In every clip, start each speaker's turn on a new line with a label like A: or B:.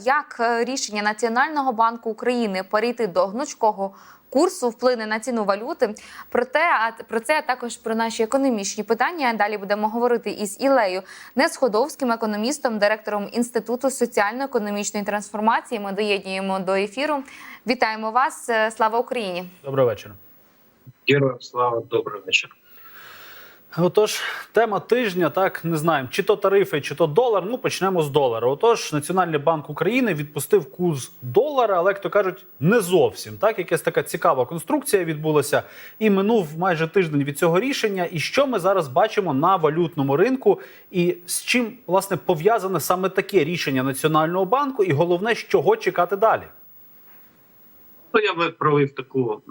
A: Як е, рішення Національного банку України перейти до гнучкого курсу вплине на ціну валюти? Про те, а про це а також про наші економічні питання. Далі будемо говорити із Ілею Несходовським, економістом, директором інституту соціально-економічної трансформації. Ми доєднуємо до ефіру. Вітаємо вас! Е, Слава Україні!
B: Добрий вечір.
C: Героям слава, добрий вечір.
B: Отож, тема тижня, так не знаємо, чи то тарифи, чи то долар. Ну почнемо з долара. Отож, Національний банк України відпустив курс долара, але як то кажуть, не зовсім так. Якась така цікава конструкція відбулася, і минув майже тиждень від цього рішення. І що ми зараз бачимо на валютному ринку, і з чим власне пов'язане саме таке рішення Національного банку, і головне, чого чекати далі.
C: Ну, я би провів таку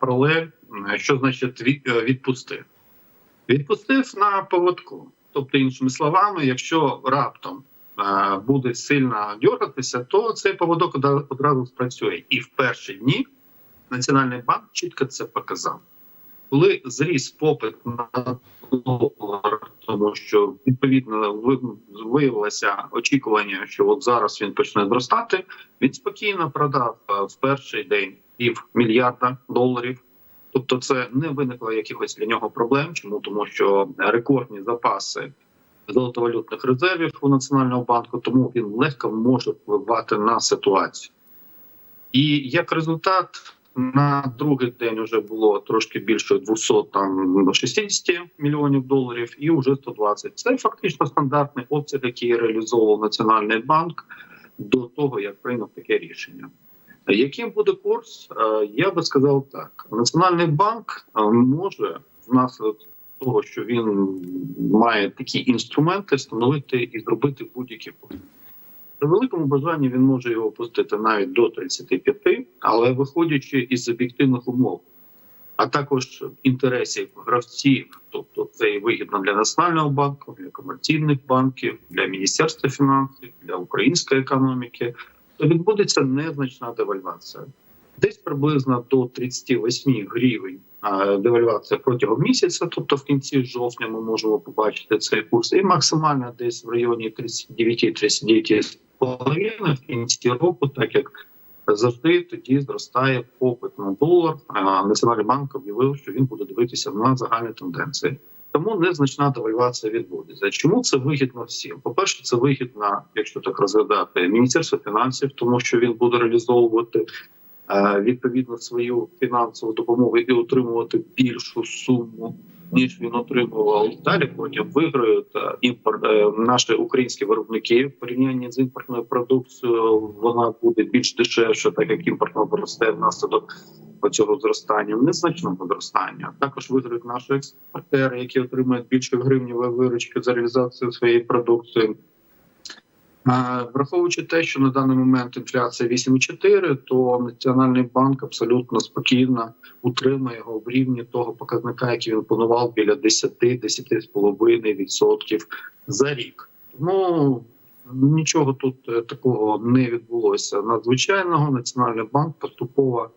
C: паралель, що значить від, відпустив. Відпустив на поводку. Тобто, іншими словами, якщо раптом а, буде сильно дергатися, то цей поводок одразу спрацює. І в перші дні Національний банк чітко це показав. Коли зріс попит на долар, тому що відповідно виявилося очікування, що от зараз він почне зростати, він спокійно продав е, в перший день пів мільярда доларів. Тобто, це не виникло якихось для нього проблем. Чому тому, що рекордні запаси золотовалютних резервів у національного банку, тому він легко може впливати на ситуацію. І як результат, на другий день вже було трошки більше 260 мільйонів доларів, і вже 120. Це фактично стандартний обсяг, який реалізовував Національний банк до того, як прийняв таке рішення. Яким буде курс? Е, Я би сказав так: Національний банк е, може внаслідок того, що він має такі інструменти, встановити і зробити будь-який курс. При великому бажанні він може його опустити навіть до 35, але виходячи із об'єктивних умов, а також інтересів гравців, тобто це і вигідно для національного банку, для комерційних банків, для міністерства фінансів, для української економіки, відбудеться незначна девальвація. Десь приблизно до 38 гривень девальвація протягом місяця, тобто в кінці жовтня ми можемо побачити цей курс, і максимально десь в районі 39-39,5 в кінці року, так як завжди тоді зростає попит на долар. А Національний банк об'явив, що він буде дивитися на загальні тенденції. Тому незначна девальвація відбудеться. Чому це вигідно всім? По перше, це вигідно, якщо так розглядати міністерство фінансів, тому що він буде реалізовувати е, відповідно свою фінансову допомогу і отримувати більшу суму. Ніж він отримував далі, потім виграють імпорт е, наші українські виробники в порівнянні з імпортною продукцією. Вона буде більш дешевша, так як імпортно росте внаслідок цього зростання, незначного зростання. Також виграють наші експортери, які отримують більше гривні виручки за реалізацію своєї продукції. Враховуючи те, що на даний момент інфляція 8,4, то Національний банк абсолютно спокійно утримує його в рівні того показника, який він планував біля 10-10,5% за рік. Тому нічого тут е, такого не відбулося. Надзвичайного Національний банк поступово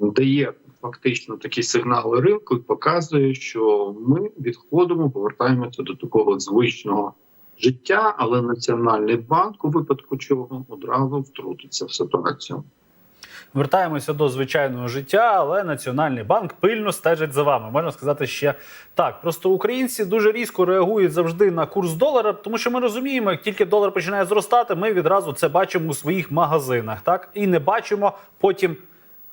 C: дає фактично такі сигнали ринку і показує, що ми відходимо, повертаємося до такого звичного життя, але Національний банк у випадку чого одразу втрутиться в ситуацію.
B: Вертаємося до звичайного життя, але Національний банк пильно стежить за вами. Можна сказати ще так. Просто українці дуже різко реагують завжди на курс долара, тому що ми розуміємо, як тільки долар починає зростати, ми відразу це бачимо у своїх магазинах, так і не бачимо потім.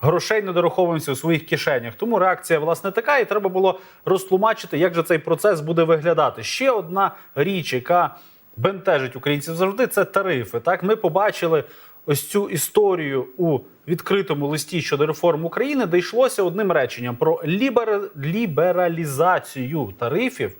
B: Грошей не дораховуємося у своїх кишенях. Тому реакція власне така, і треба було розтлумачити, як же цей процес буде виглядати. Ще одна річ, яка бентежить українців завжди, це тарифи. Так, ми побачили ось цю історію у відкритому листі щодо реформ України, де йшлося одним реченням про лібер... лібералізацію тарифів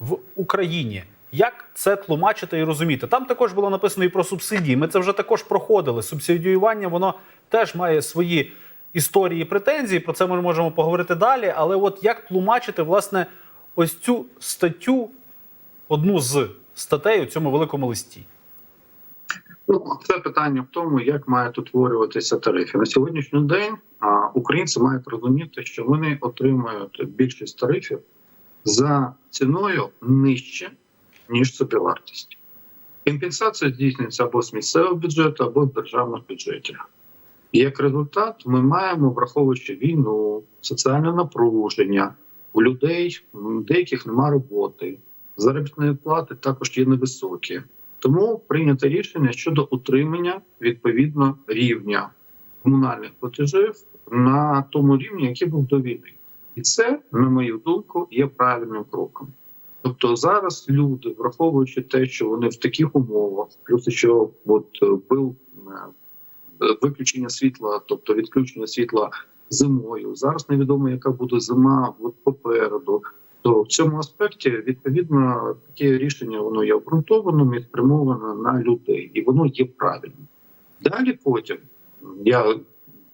B: в Україні. Як це тлумачити і розуміти? Там також було написано і про субсидії. Ми це вже також проходили. Субсидіювання воно теж має свої історії і претензії. Про це ми можемо поговорити далі. Але от як тлумачити власне ось цю статтю, одну з статей у цьому великому листі?
C: Ну, це питання в тому, як мають утворюватися тарифи на сьогоднішній день. А, українці мають розуміти, що вони отримують більшість тарифів за ціною нижче ніж собівартість. Компенсація здійснюється або з місцевого бюджету, або з державних бюджетів. Як результат, ми маємо, враховуючи війну, соціальне напруження, у людей деяких нема роботи, заробітної плати також є невисокі. Тому прийнято рішення щодо утримання відповідно рівня комунальних платежів на тому рівні, який був до війни. І це, на мою думку, є правильним кроком. Тобто зараз люди, враховуючи те, що вони в таких умовах, плюс що от був е, виключення світла, тобто відключення світла зимою. Зараз невідомо, яка буде зима от попереду. То в цьому аспекті відповідно таке рішення воно є обґрунтованим і спрямоване на людей, і воно є правильним. Далі потім я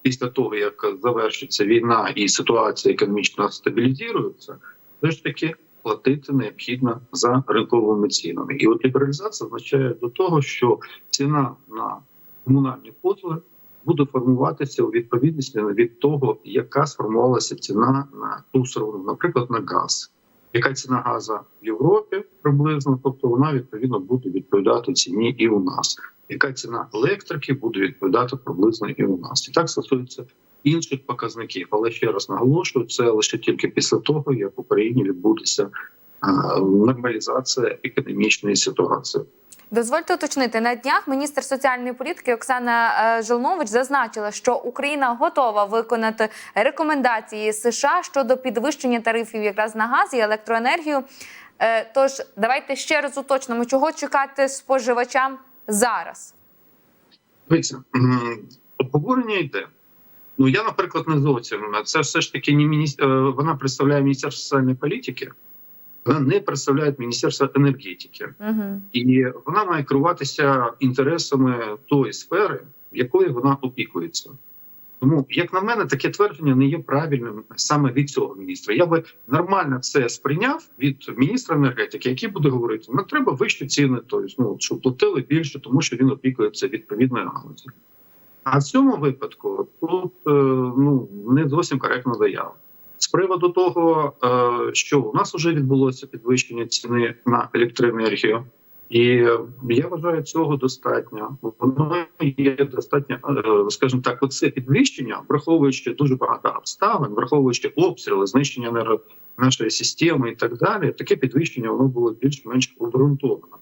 C: після того як завершиться війна і ситуація економічно стабілізується, все ж таки платити необхідно за ринковими цінами. І от лібералізація означає до того, що ціна на комунальні послуги буде формуватися у відповідності від того, яка сформувалася ціна на ту сировину, наприклад, на газ. Яка ціна газу в Європі приблизно, тобто вона відповідно буде відповідати ціні і у нас. Яка ціна електрики буде відповідати приблизно і у нас, і так стосується інших показників. Але ще раз наголошую, це лише тільки після того, як в Україні відбудеться нормалізація економічної ситуації.
A: Дозвольте уточнити на днях. Міністр соціальної політики Оксана е, Жолнович зазначила, що Україна готова виконати рекомендації США щодо підвищення тарифів якраз на газ і електроенергію. Е, Тож давайте ще раз уточнимо, чого чекати споживачам зараз.
C: Дивіться, обговорення йде. Ну я, наприклад, не зовсім це все ж таки не мініс... е, вона представляє міністерство соціальної політики, вона не представляє міністерство енергетики.
A: Угу.
C: І вона має керуватися інтересами тої сфери, якою вона опікується. Тому, як на мене, таке твердження не є правильним саме від цього міністра. Я би нормально це сприйняв від міністра енергетики, який буде говорити: ну треба вищі ціни, тобто, ну, щоб платили більше, тому що він опікується відповідною галузі. А в цьому випадку тут е, ну не зовсім коректна заява. З приводу того, е, що у нас вже відбулося підвищення ціни на електроенергію, і я вважаю, цього достатньо. Воно є достатньо, е, скажімо так, оце підвищення, враховуючи дуже багато обставин, враховуючи обстріли, знищення нашої системи і так далі. Таке підвищення воно було більш-менш обґрунтовано.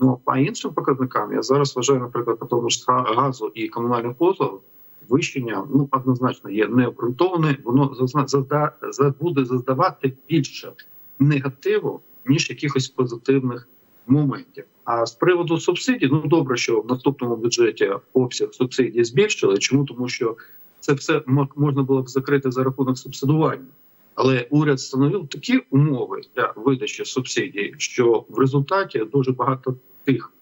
C: Ну по іншим показникам я зараз вважаю, наприклад, по тому ж газу і комунальних послуг, вищення ну однозначно є необґрунтоване. Воно зазда буде заздавати більше негативу ніж якихось позитивних моментів. А з приводу субсидій, ну добре, що в наступному бюджеті обсяг субсидій збільшили. Чому тому, що це все можна було б закрити за рахунок субсидування. Але уряд встановив такі умови для видачі субсидій, що в результаті дуже багато тих,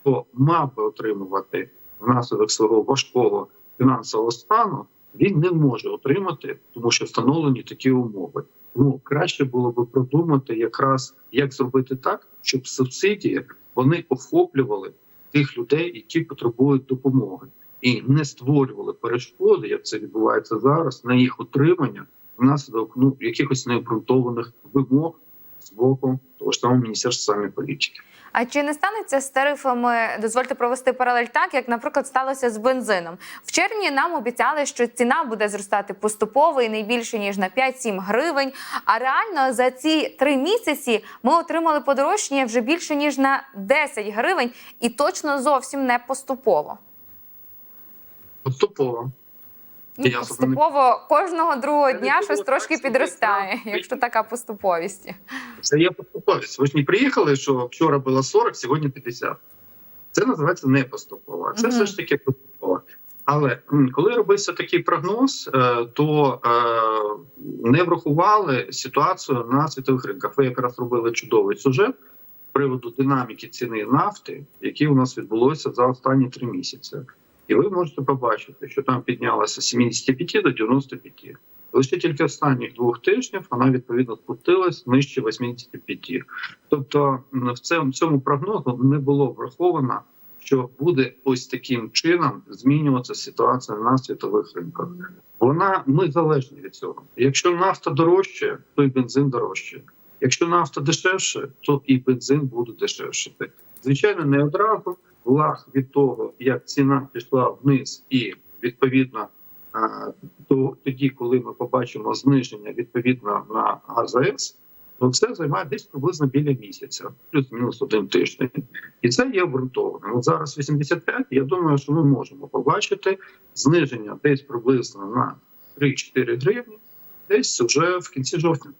C: хто мав би отримувати внаслідок свого важкого фінансового стану, він не може отримати, тому що встановлені такі умови. Тому краще було би продумати якраз як зробити так, щоб субсидії вони охоплювали тих людей, які потребують допомоги, і не створювали перешкоди, як це відбувається зараз, на їх отримання внаслідок ну якихось необґрунтованих вимог з боку того ж самого міністерства соціальної політики.
A: А чи не станеться з тарифами? Дозвольте провести паралель так, як, наприклад, сталося з бензином. В червні нам обіцяли, що ціна буде зростати поступово і не більше ніж на 5-7 гривень. А реально за ці три місяці ми отримали подорожчання вже більше ніж на 10 гривень, і точно зовсім не поступово.
C: Поступово Я
A: поступово кожного другого дня щось трошки
C: так
A: підростає, якщо така поступовість.
C: це є поступовість. Ви ж не приїхали, що вчора було 40, сьогодні 50. Це називається не поступово. Це все ж таки поступово. Але коли робився такий прогноз, е, то е, не врахували ситуацію на світових ринках. Ви якраз робили чудовий сюжет з приводу динаміки ціни нафти, які у нас відбулося за останні три місяці. І ви можете побачити, що там піднялося з 75 до 95. Лише тільки останніх двох тижнів вона відповідно спустилась нижче 85. Тобто в цьому, в цьому прогнозу не було враховано, що буде ось таким чином змінюватися ситуація на світових ринках. Вона ми залежні від цього. Якщо нафта дорожче, то й бензин дорожче. Якщо нафта дешевше, то і бензин буде дешевшити. Звичайно, не одразу лаг від того, як ціна пішла вниз, і відповідно то тоді, коли ми побачимо зниження відповідно на АЗС, то це займає десь приблизно біля місяця, плюс-мінус один тиждень, і це є обґрунтованим. Зараз 85, Я думаю, що ми можемо побачити зниження десь приблизно на 3-4 гривні, десь вже в кінці жовтня.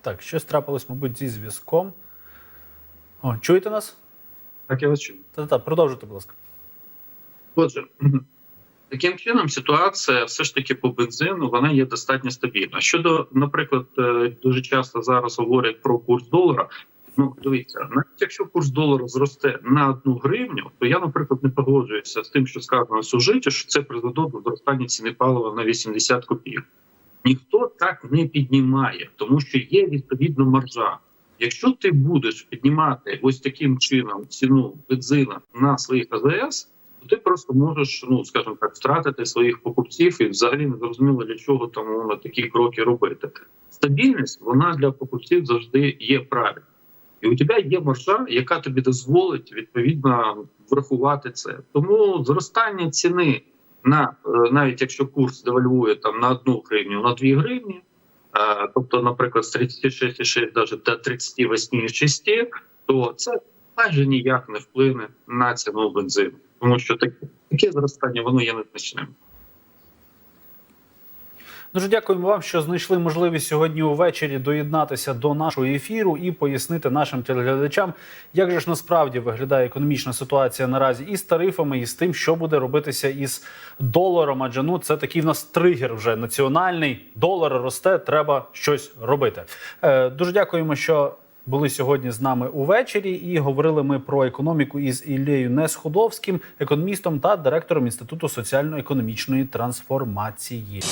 B: Так, щось трапилось, мабуть, зі зв'язком. О, чуєте нас?
C: Так я вас чую.
B: Та-та, продовжуйте, будь ласка.
C: Отже, таким чином ситуація все ж таки по бензину вона є достатньо стабільна. Щодо, наприклад, е, дуже часто зараз говорять про курс долара. Ну, дивіться, навіть якщо курс долара зросте на одну гривню, то я, наприклад, не погоджуюся з тим, що сказано в сюжеті, що це призведе до зростання ціни палива на 80 копійок. Ніхто так не піднімає, тому що є відповідна маржа. Якщо ти будеш піднімати ось таким чином ціну бензина на своїх АЗС, то ти просто можеш, ну скажімо так, втратити своїх покупців і взагалі не зрозуміло для чого тому на такі кроки робити. Стабільність вона для покупців завжди є правильна. І у тебе є маржа, яка тобі дозволить відповідно врахувати це. Тому зростання ціни на е, навіть якщо курс девальвує там на одну гривню, на дві гривні, е, тобто, наприклад, з 36,6 навіть до 38,6, то це майже ніяк не вплине на ціну бензину, тому що таке, таке зростання воно є незначним.
B: Дуже дякуємо вам, що знайшли можливість сьогодні увечері доєднатися до нашого ефіру і пояснити нашим телеглядачам, як же ж насправді виглядає економічна ситуація наразі і з тарифами, і з тим, що буде робитися із доларом. Адже ну це такий в нас тригер вже національний. Долар росте, треба щось робити. Е, дуже дякуємо, що. Були сьогодні з нами увечері, і говорили ми про економіку із Іллею Несходовським, економістом та директором інституту соціально-економічної трансформації.